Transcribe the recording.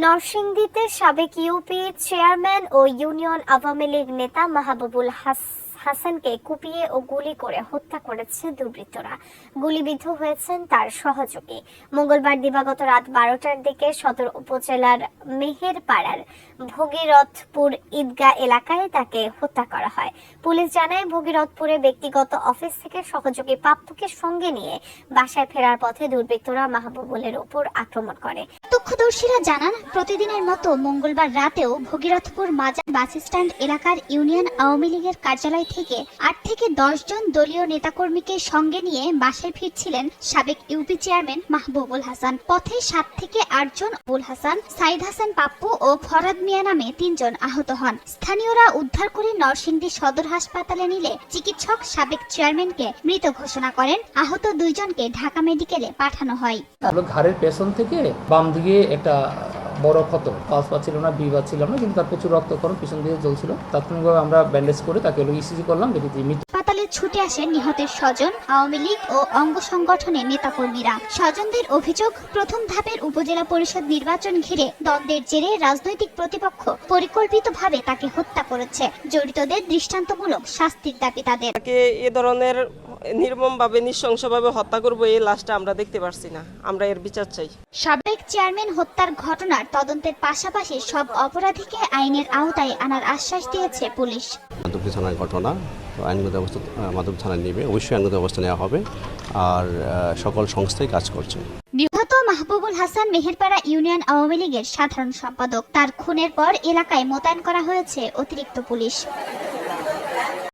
নরসিংদীতে সাবেক UP chairman ও ইউনিয়ন আওয়ামী লীগ নেতা মাহবুবুল হাস- হাসানকে কুপিয়ে ও গুলি করে হত্যা করেছে দুর্বৃত্তরা। গুলিবিদ্ধ হয়েছেন তার সহযোগী। মঙ্গলবার দিবাগত রাত বারোটার দিকে সদর উপজেলার মেহেরপাড়ার ভগীরথপুর ঈদগাহ এলাকায় তাকে হত্যা করা হয়। পুলিশ জানায়, ভগীরথপুরে ব্যক্তিগত অফিস থেকে সহযোগী পাপ্পুকে সঙ্গে নিয়ে বাসায় ফেরার পথে দুর্বৃত্তরা মাহবুবুলের উপর আক্রমণ করে। প্রত্যক্ষদর্শীরা জানান, প্রতিদিনের মতো মঙ্গলবার রাতেও ভগীরথপুর মাজার বাস স্ট্যান্ড এলাকার ইউনিয়ন আওয়ামী লীগের কার্যালয় থেকে আট থেকে দশ জন দলীয় নেতাকর্মীকে সঙ্গে নিয়ে বাসায় ফিরছিলেন সাবেক ইউপি চেয়ারম্যান মাহবুবুল হাসান। পথে সাত থেকে আটজন আবুল হাসান, সাইদ হাসান পাপ্পু ও ফরাদ মিয়া নামে তিনজন আহত হন। স্থানীয়রা উদ্ধার করে নরসিংদী সদর হাসপাতালে নিলে চিকিৎসক সাবেক চেয়ারম্যানকে মৃত ঘোষণা করেন। আহত দুইজনকে ঢাকা মেডিকেলে পাঠানো হয়। ঘাড়ের পেছন থেকে বাম দিকে একটা বড় ক্ষত। পালস পাচ্ছিল না বি পাচ্ছিল না কিন্তু তার প্রচুর রক্তক্ষরণ পিছন দিয়ে জ্বলছিল। তাৎক্ষণিকভাবে আমরা ব্যান্ডেজ করে তাকে হলো ইসিজি করলাম দেখি মৃত্যু হাসপাতালে ছুটে আসেন নিহতের স্বজন আওয়ামী লীগ ও অঙ্গ সংগঠনের নেতাকর্মীরা। স্বজনদের অভিযোগ প্রথম ধাপের উপজেলা পরিষদ নির্বাচন ঘিরে দ্বন্দ্বের জেরে রাজনৈতিক প্রতিপক্ষ পরিকল্পিতভাবে তাকে হত্যা করেছে। জড়িতদের দৃষ্টান্তমূলক শাস্তির দাবি তাদের। তাকে এ ধরনের নির্মমভাবে নৃশংসভাবে হত্যা করব এই লাশটা আমরা দেখতে পারছি না। আমরা এর বিচার চাই। সাবেক চেয়ারম্যান হত্যার ঘটনার তদন্তের পাশাপাশি সব অপরাধীকে আইনের আওতায় আনার আশ্বাস দিয়েছে পুলিশ। থানার ঘটনা আইনগত মাধব থানায় নেবে। অবশ্যই আইনগত অবস্থা নেওয়া হবে আর সকল সংস্থাই কাজ করছে। নিহত মাহবুবুল হাসান মেহেরপাড়া ইউনিয়ন আওয়ামী লীগের সাধারণ সম্পাদক। তার খুনের পর এলাকায় মোতায়েন করা হয়েছে অতিরিক্ত পুলিশ।